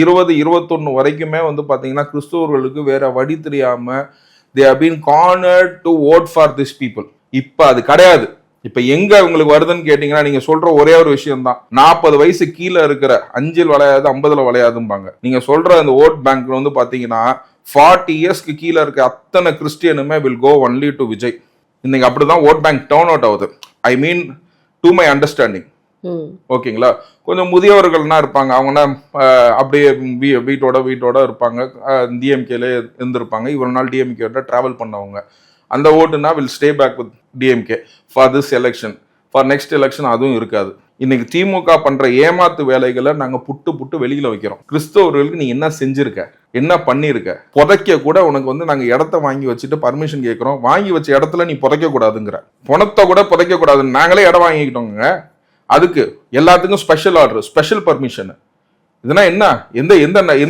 இருபது இருபத்தொன்னு வரைக்குமே வந்து பார்த்தீங்கன்னா கிறிஸ்தவர்களுக்கு வேற வழி தெரியாம they have been cornered to vote for this people இப்போ அது கிடையாது. இப்போ எங்க உங்களுக்கு வருதுன்னு கேட்டீங்கன்னா நீங்க சொல்ற ஒரே ஒரு விஷயம் தான் நாற்பது வயசு கீழே இருக்கிற அஞ்சில் வளையாது ஐம்பதுல வளையாதும்பாங்க. நீங்க சொல்ற அந்த ஓட் பேங்க் வந்து பாத்தீங்கன்னா ஃபார்ட்டி இயர்ஸ்க்கு கீழே இருக்க அத்தனை கிறிஸ்டியனுமே will go only to Vijay இன்னைக்கு அப்படிதான் ஓட் பேங்க் டவுன் அவுட் ஆகுது. I mean to my understanding ஓகேங்களா? கொஞ்சம் முதியவர்கள்னா இருப்பாங்க. அவங்கன்னா அப்படியே வீ- வீட்டோட வீட்டோட இருப்பாங்க. டிஎம்கேல இருந்திருப்பாங்க. இவ்வளோ நாள் டிஎம்கேட ட்ராவல் பண்ணவங்க. அந்த ஓட்டுனா will stay back with DMK for this election for next election அதுவும் இருக்காது. இன்னைக்கு திமுக பண்ற ஏமாத்து வேலைகளை நாங்க புட்டு புட்டு வெளியில வைக்கிறோம். கிறிஸ்தவர்களுக்கு நீ என்ன செஞ்சிருக்க? என்ன பண்ணிருக்க? புதைக்க கூட உனக்கு வந்து நாங்க இடத்த வாங்கி வச்சுட்டு பர்மிஷன் கேட்கிறோம். வாங்கி வச்ச இடத்துல நீ புதைக்க கூடாதுங்கிற பணத்தை கூட புதைக்க கூடாதுன்னு நாங்களே இடம் வாங்கிக்கிட்டோங்க. அதுக்கு எல்லாத்துக்கும் ஸ்பெஷல் ஆர்டர் ஸ்பெஷல் பர்மிஷன் இதுனா என்ன? எந்த எந்த எந்த